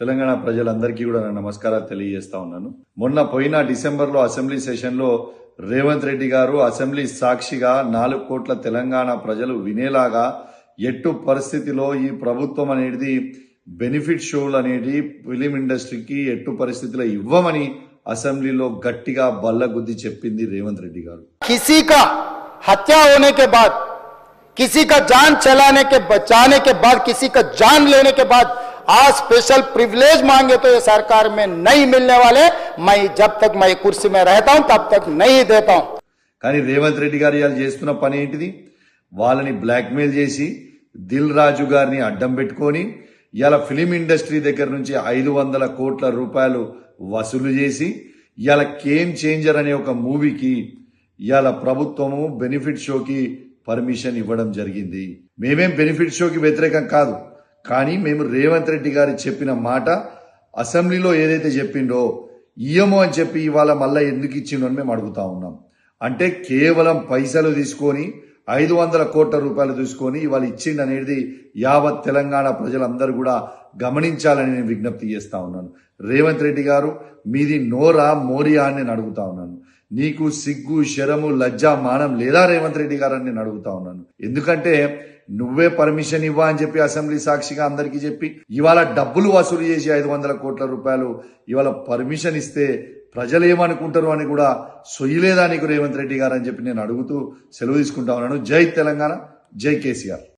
తెలంగాణ ప్రజలందరికీ కూడా నా నమస్కారాలు తెలియజేస్తా ఉన్నాను. మొన్న పోయిన డిసెంబర్లో అసెంబ్లీ సెషన్లో రేవంత్ రెడ్డి గారు అసెంబ్లీ సాక్షిగా నాలుగు కోట్ల తెలంగాణ ప్రజలు వినేలాగా ఎట్టు పరిస్థితిలో ఈ ప్రభుత్వం అనేది బెనిఫిట్ షోలు అనేది ఫిలిం ఇండస్ట్రీకి ఎట్టు పరిస్థితిలో ఇవ్వమని అసెంబ్లీలో గట్టిగా బల్లగుద్ది చెప్పింది రేవంత్ రెడ్డి గారు. కిసీకా హత్య హోనే జాన్ చలానే కే కిసీ జాన్ లేనే కే బాద్ आज स्पेशल प्रिविलेज मांगे तो ये सरकार में नहीं मिलने वाले मैं जब तक मैं कुर्सी में रहता हूं तब तक नहीं देता हूं కానీ రేవంత్ రెడ్డి గారు ఇవాళ చేస్తున్న పని ఏంటిది వాళ్ళని బ్లాక్మెయిల్ చేసి దిల్ రాజు గారిని అడ్డం పెట్టుకొని ఇవాళ ఫిలిం ఇండస్ట్రీ దగ్గర నుంచి ఐదు వందల కోట్ల రూపాయలు వసూలు చేసి ఇవాళ కేమ్ చేంజర్ అనే ఒక మూవీకి ఇవాళ ప్రభుత్వము బెనిఫిట్ షోకి పర్మిషన్ ఇవ్వడం జరిగింది మేమేం బెనిఫిట్ షోకి వ్యతిరేకం కాదు కానీ మేము రేవంత్ రెడ్డి గారు చెప్పిన మాట అసెంబ్లీలో ఏదైతే చెప్పిండో ఇయ్యమో అని చెప్పి ఇవాళ మళ్ళీ ఎందుకు ఇచ్చిండో అని మేము అడుగుతా ఉన్నాం. అంటే కేవలం పైసలు తీసుకొని ఐదు వందల కోట్ల రూపాయలు తీసుకొని ఇవాళ ఇచ్చిండు అనేది యావత్ తెలంగాణ ప్రజలందరూ కూడా గమనించాలని నేను విజ్ఞప్తి చేస్తా ఉన్నాను. రేవంత్ రెడ్డి గారు మీది నోరా మోరియా అని నేను అడుగుతా ఉన్నాను. నీకు సిగ్గు శరము లజ్జ మానం లేదా రేవంత్ రెడ్డి గారు అని నేను అడుగుతా ఉన్నాను. ఎందుకంటే నువ్వే పర్మిషన్ ఇవ్వా అని చెప్పి అసెంబ్లీ సాక్షిగా అందరికీ చెప్పి ఇవాళ డబ్బులు వసూలు చేసి ఐదు వందల కోట్ల రూపాయలు ఇవాళ పర్మిషన్ ఇస్తే ప్రజలు ఏమనుకుంటారు అని కూడా సొయ్యలేదా నీకు రేవంత్ రెడ్డి గారు అని చెప్పి నేను అడుగుతూ సెలవు తీసుకుంటా ఉన్నాను. జై తెలంగాణ జై కేసీఆర్.